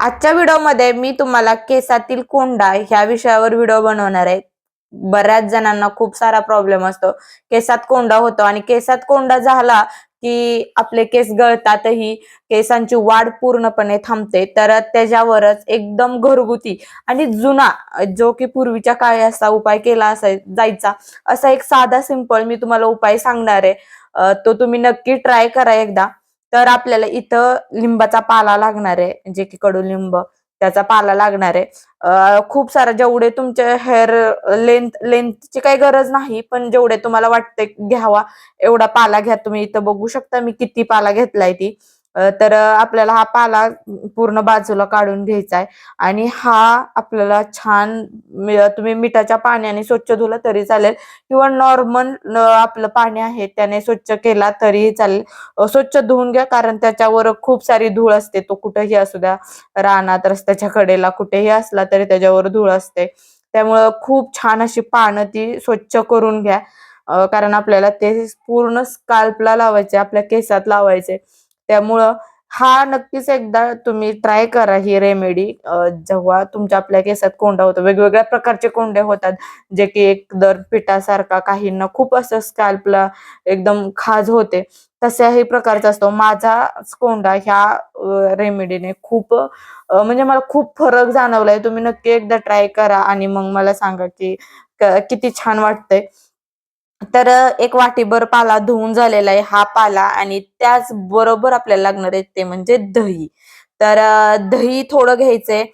आजच्या व्हिडिओमध्ये मी तुम्हाला केसातील कोंडा ह्या विषयावर व्हिडिओ बनवणार आहे. बऱ्याच जणांना खूप सारा प्रॉब्लेम असतो. केसात कोंडा होतो आणि केसात कोंडा झाला की आपले केस गळतातही केसांची वाढ पूर्णपणे थांबते. तर त्याच्यावरच एकदम घरगुती आणि जुना जो की पूर्वीच्या काळी असा उपाय केला असाय जायचा असा एक साधा सिंपल मी तुम्हाला उपाय सांगणार आहे. तो तुम्ही नक्की ट्राय करा एकदा. तर आपल्याला इथं लिंबाचा पाला लागणार आहे. जे की कडुलिंब त्याचा पाला लागणार आहे. खूप सारा जेवढे तुमचे हेअर लेंथ लेंथची काही गरज नाही पण जेवढे तुम्हाला वाटते घ्यावा एवढा पाला घ्या. तुम्ही इथं बघू शकता मी किती पाला घेतलाय ती. तर आपल्याला हा पाला पूर्ण बाजूला काढून घ्यायचा आहे आणि हा आपल्याला छान तुम्ही मिठाच्या पाण्याने स्वच्छ धुला तरी चालेल. किंवा नॉर्मल आपलं पाणी आहे त्याने स्वच्छ केला तरीही चालेल. स्वच्छ धुवून घ्या कारण त्याच्यावर खूप सारी धूळ असते. तो कुठेही असू द्या रानात रस्त्याच्या कडेला कुठेही असला तरी त्याच्यावर धूळ असते. त्यामुळं खूप छान अशी पानं ती स्वच्छ करून घ्या. कारण आपल्याला ते पूर्ण स्काल्पला लावायचे आपल्या केसात लावायचे. त्यामुळं हा नक्कीच एकदा तुम्ही ट्राय करा ही रेमेडी जेव्हा तुमच्या आपल्या केसात कोंडा होतो वेगवेगळ्या प्रकारचे कोंडे होतात जे की एक दर पिठासारखा काहींना खूप असं स्कॅल्पला एकदम खाज होते तशाही प्रकारचा असतो. माझा कोंडा ह्या रेमेडीने खूप म्हणजे मला खूप फरक जाणवलाय. तुम्ही नक्की एकदा ट्राय करा आणि मग मला सांगा की किती छान वाटतंय. तर एक वाटीभर पाला धुवून झालेला आहे हा पाला आणि त्याच बरोबर आपल्याला लागणार आहे ते म्हणजे दही. तर दही थोडं घ्यायचंय.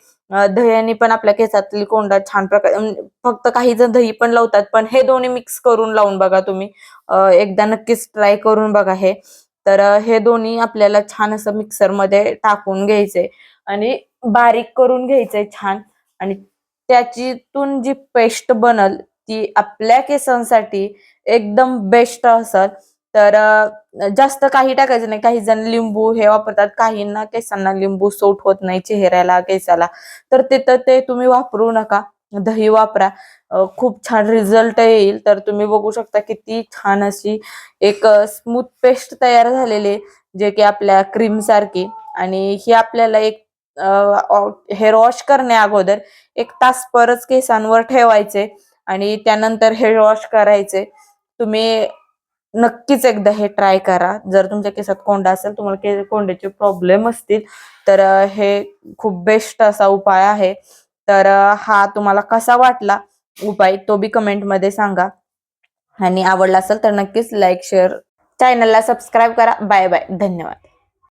दह्याने पण आपल्या केसातली कोंडा छान प्रकारे फक्त काही जण दही पण लावतात पण हे दोन्ही मिक्स करून लावून बघा तुम्ही. एकदा नक्कीच ट्राय करून बघा हे. तर हे दोन्ही आपल्याला छान असं मिक्सरमध्ये टाकून घ्यायचंय आणि बारीक करून घ्यायचंय छान. आणि त्याच्यातून जी पेस्ट बनल ती आपल्या केसांसाठी एकदम बेस्ट असत तर जास्त काही टाकायचं नाही. काही जण लिंबू हे वापरतात. काहींना केसांना लिंबू सूट होत नाही चेहऱ्याला केसाला. तर ते तर ते तुम्ही वापरू नका. दही वापरा. खूप छान रिझल्ट येईल. तर तुम्ही बघू शकता किती छान अशी एक स्मूथ पेस्ट तयार झालेली आहे, जे की आपल्या क्रीम सारखी. आणि ही आपल्याला एक हेअर वॉश करण्या अगोदर एक तास परत केसांवर ठेवायचे. आणि त्यानंतर हेअर वॉश करायचे. तुम्ही नक्कीच एकदा हे ट्राय करा. जर तुमच्या केसात कोंडा असेल तुम्हाला के कोंड्याचे प्रॉब्लेम असतील तर हे खूप बेस्ट असा उपाय आहे. तर हा तुम्हाला कसा वाटला उपाय तो बी कमेंटमध्ये सांगा. आणि आवडला असेल तर नक्कीच लाईक शेअर चॅनलला सबस्क्राईब करा. बाय बाय धन्यवाद.